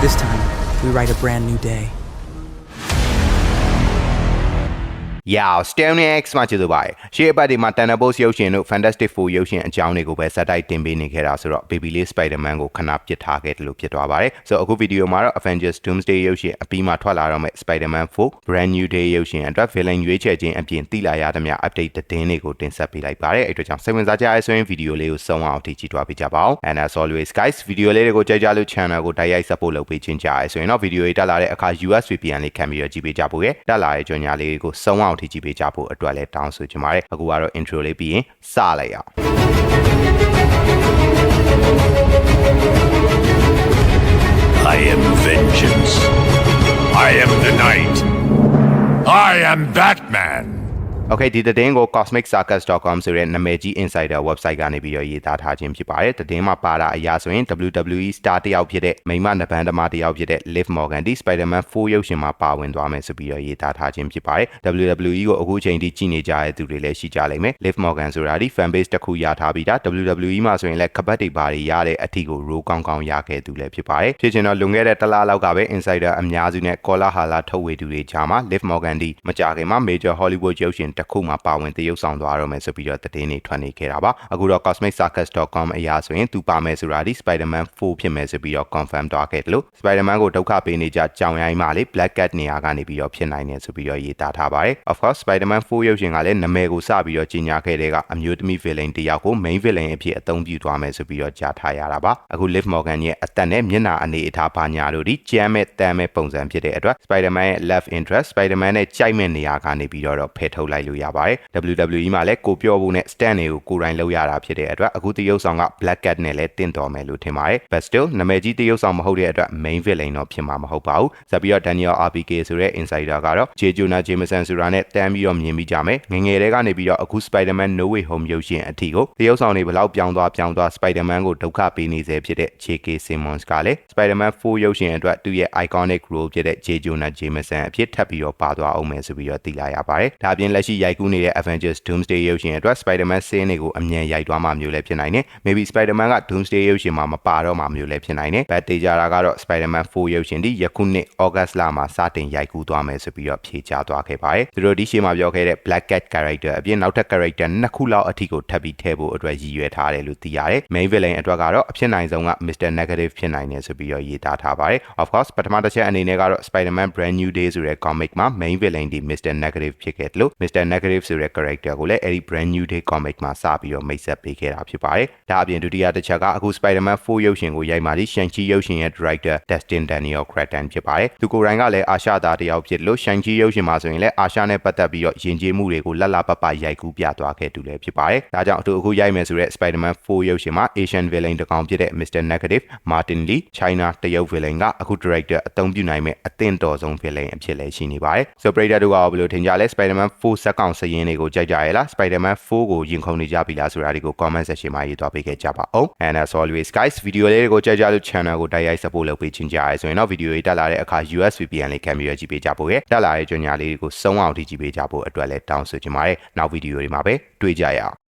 This time, we write a brand new day. ရအောင် Stone X မှာကျေးဇူးပါတယ်ရှေ့အပတ်ဒီမှာ Thunderbolts ရုပ်ရှင်တို့ Fantastic Four ရုပ်ရှင်အကြောင်းတွေကိုပဲစက်တိုက်တင်ပေးနေခဲ့တာဆိုတော့ Baby လေး Spider-Man ကိုခဏပစ်ထားခဲ့တယ်လို့ဖြစ်သွားပါတယ်ဆိုတော့အခုဗီဒီယိုမှာတော့ Avengers Doomsday ရုပ်ရှင်အပြီးမှာထွက်လာတော့မယ့် Spider-Man 4 Brand New Day ရုပ်ရှင်အတွက် villain ရွေးချယ်ခြင်းအပြင်တိလာရသမျှ update သတင်းတွေကိုတင်ဆက်ပေးလိုက်ပါတယ်အဲ့အတွက်ကြောင့်စိတ်ဝင်စားကြရဲဆိုရင်ဗီဒီယိုလေးကိုဆုံးအောင်အထိကြည့်သွားပေးကြပါဦး and as always guys ဗီဒီယိုလေးတွေကိုကြိုက်ကြလို့ channel ကိုတိုက်ရိုက် support လုပ်ပေးခြင်းကြရဲဆိုရင်တော့ဗီဒီယိုတွေတက်လာတဲ့အခါ US VPN လေးခံပြီးတော့ကြည့်ပေးကြဖို့ရတက်လာတဲ့ကြော်ညာလေးတွေကိုဆုံးအောင်အထိကြည့်ပေးကြဖို့အတွက်လည်းတောင်းဆိုချင်ပါတယ်အခုကတော့ intro လေးပြီးရင်စလိုက်အောင် I am vengeance. I am the night. I am Batman. Okay ဒီသတင်းကို cosmiccircus.com ဆိုတဲ့နာမည်ကြီး insider website ကနေပြီးတော့ရေးသားထားခြင်းဖြစ်ပါတယ်။သတင်းမှာပါတာအရာဆိုရင် WWE star တယောက်ဖြစ်တဲ့မိမနဘန်သမားတယောက်ဖြစ်တဲ့ Liv Morgan ဒီ Spider-Man 4ရုပ်ရှင်မှာပါဝင်သွားမယ်ဆိုပြီးတော့ရေးသားထားခြင်းဖြစ်ပါတယ်။ WWE ကိုအခုချိန်ထိကြည့်နေကြတဲ့သူတွေလည်းရှိကြလိမ့်မယ်။ Liv Morgan ဆိုတာဒီ fan base တစ်ခုရထားပြီးသား WWE မှာဆိုရင်လည်းကပတ်တွေပါတွေရတဲ့အထီကို role ကောင်းကောင်းရခဲ့သူလည်းဖြစ်ပါတယ်။ဖြစ်ချင်တော့လွန်ခဲ့တဲ့တစ်လလောက်ကပဲ insider အများစုနဲ့ Kola Hala ထုတ်ဝေသူတွေကြားမှာ Liv Morgan ဒီမကြခင်မှာ major Hollywood ရုပ်ရှင်တစ်ခုမှာပါဝင်သရုပ်ဆောင်သွားတော့မယ်ဆိုပြီးတော့သတင်းတွေထွက်နေခဲ့တာပါအခုတော့ cosmiccircus.com အရာဆိုရင်သူပါမယ်ဆိုတာဒီ Spider-Man 4ဖြစ်မယ်ဆိုပြီးတော့ confirm သွားခဲ့တယ်လို့ Spider-Man ကိုဒုက္ခပေးနေကြကြောင်ရိုင်းမှလေ Black Cat နေရာကနေပြီးတော့ဖြစ်နိုင်တယ်ဆိုပြီးတော့ရေးသားထားပါတယ် of course Spider-Man 4ရုပ်ရှင်ကလည်းနာမည်ကိုစပြီးတော့ကြီးညာခဲ့တဲ့ကအမျိုးသမီး villain တယောက်ကို main villain အဖြစ်အသုံးပြုသွားမယ်ဆိုပြီးတော့ကြားထားရတာပါအခု Liv Morgan ရဲ့အသက်နဲ့မျက်နှာအနေအထားပါညာတို့ဒီကြမ်းမဲ့တမ်းမဲ့ပုံစံဖြစ်တဲ့အတွက် Spider-Man ရဲ့ love interest Spider-Man နဲ့ကြိုက်မဲ့နေရာကနေပြီးတော့ဖယ်ထုတ်လိုက်လို့ရပါတယ် WWE မှာလည်းကိုပြောဖို့နဲ့ stand တွေကိုကိုယ်တိုင်လုပ်ရတာဖြစ်တဲ့အတွက်အခုတရုပ်ဆောင်က Black Cat နဲ့လည်းတင့်တော်မယ်လို့ထင်ပါတယ် but still နာမည်ကြီးတရုပ်ဆောင်မဟုတ်တဲ့အတွက် main villain တော့ဖြစ်မှာမဟုတ်ပါဘူးဆက်ပြီးတော့ Daniel RPK ဆိုတဲ့ insider ကတော့ J. Jonah Jameson ဆိုတာနဲ့တန်းပြီးတော့မြင်ပြီးကြမယ်ငယ်ငယ်တဲကနေပြီးတော့အခု Spider-Man No Way Home ရုပ်ရှင်အထီကိုတရုပ်ဆောင်တွေဘလောက်ပြောင်းသွားပြောင်းသွား Spider-Man ကိုဒုက္ခပေးနေစေဖြစ်တဲ့ J.K. Simmons ကလည်း Spider-Man 4ရုပ်ရှင်အတွက်သူ့ရဲ့ iconic role ဖြစ်တဲ့ J. Jonah Jameson အဖြစ်ထပ်ပြီးတော့ပါသွားအောင်မယ်ဆိုပြီးတော့သိလာရပါတယ်ဒါပြင်လက်ရှိရိုက်ကူးနေတဲ့ Avengers Doomsday ရုပ်ရှင်အတွက် Spider-Man ဆင်းတွေကိုအမြန်ရိုက်သွားမှမျိုးလည်းဖြစ်နိုင်တယ် maybe Spider-Man က Doomsday ရုပ်ရှင်မှာမပါတော့မှမျိုးလည်းဖြစ်နိုင်တယ် but တေးကြတာကတော့ Spider-Man 4ရုပ်ရှင်ဒီယခုနှစ် August လမှာစတင်ရိုက်ကူးသွားမယ်ဆိုပြီးတော့ဖြေချသွားခဲ့ပါတယ်သူတို့ဒီရှေ့မှာပြောခဲ့တဲ့ Black Cat character အပြင်နောက်ထပ် character နှစ်ခုလောက်အထိကိုထပ်ပြီးထည့်ဖို့အတွက်ရည်ရွယ်ထားတယ်လို့သိရတယ် main villain အတွက်ကတော့အဖြစ်နိုင်ဆုံးက Mr. Negative ဖြစ်နိုင်တယ်ဆိုပြီးတော့ရေးသားထားပါတယ် of course ပထမတစ်ချက်အနေနဲ့ကတော့ Spider-Man Brand New Day ဆိုတဲ့ comic မှာ main villain ဒီ Mr. Negative ဖြစ်ခဲ့တယ်လို့ Mr. Negative ဆိုတဲ့ character ကိုလည်းအဲ့ဒီ Brand New Day comic မှာစပြီးတော့မိတ်ဆက်ပေးခဲ့တာဖြစ်ပါတယ်ဒါအပြင်ဒုတိယတစ်ချက်ကအခု Spider-Man 4ရုပ်ရှင်ကိုရိုက်မှဒီ Shang-Chi ရုပ်ရှင်ရဲ့ director Destin Daniel Cretton ဖြစ်ပါတယ်သူကိုယ်တိုင်ကလည်းအာရှသားတစ်ယောက်ဖြစ်လို့ Shang-Chi ရုပ်ရှင်မှာဆိုရင်လည်းအာရှနဲ့ပတ်သက်ပြီးတော့ယဉ်ကျေးမှုတွေကိုလက်လာပပရိုက်ကူးပြသွားခဲ့သူလည်းဖြစ်ပါတယ်ဒါကြောင့်အတူအခုရိုက်မယ်ဆိုတဲ့ Spider-Man 4ရုပ်ရှင်မှာ Asian villain တစ်ကောင်ဖြစ်တဲ့ Mr. Negative Martin Lee China တရုတ် villain ကအခု director အသုံးပြုနိုင်မဲ့အသင့်တော်ဆုံး villain အဖြစ်လည်းရှိနေပါတယ်ဆိုပရိသတ်တို့ကဘယ်လိုထင်ကြလဲ Spider-Man 4ဇက်ကောင်စရင်တွေကိုကြိုက်ကြရလား Spider-Man 4ကိုရင်ခုန်နေကြပြီလားဆိုတာတွေကို comment section မှာရေးသွားပေးခဲ့ကြပါဦး and as always guys ဗီဒီယိုလေးတွေကိုကြိုက်ကြလို့ channel ကိုတိုက်ရိုက် support လုပ်ပေးခြင်းကြရဲဆိုရင်တော့ဗီဒီယိုတွေတက်လာတဲ့အခါ US VPN လေးခံပြီးရကြည့်ပေးကြဖို့ရတက်လာတဲ့ကြော်ညာလေးတွေကိုစုံအောင်ထိကြည့်ပေးကြဖို့အတွက်လည်းတောင်းဆိုချင်ပါတယ်နောက်ဗီဒီယိုတွေမှာပဲတွေ့ကြရအောင်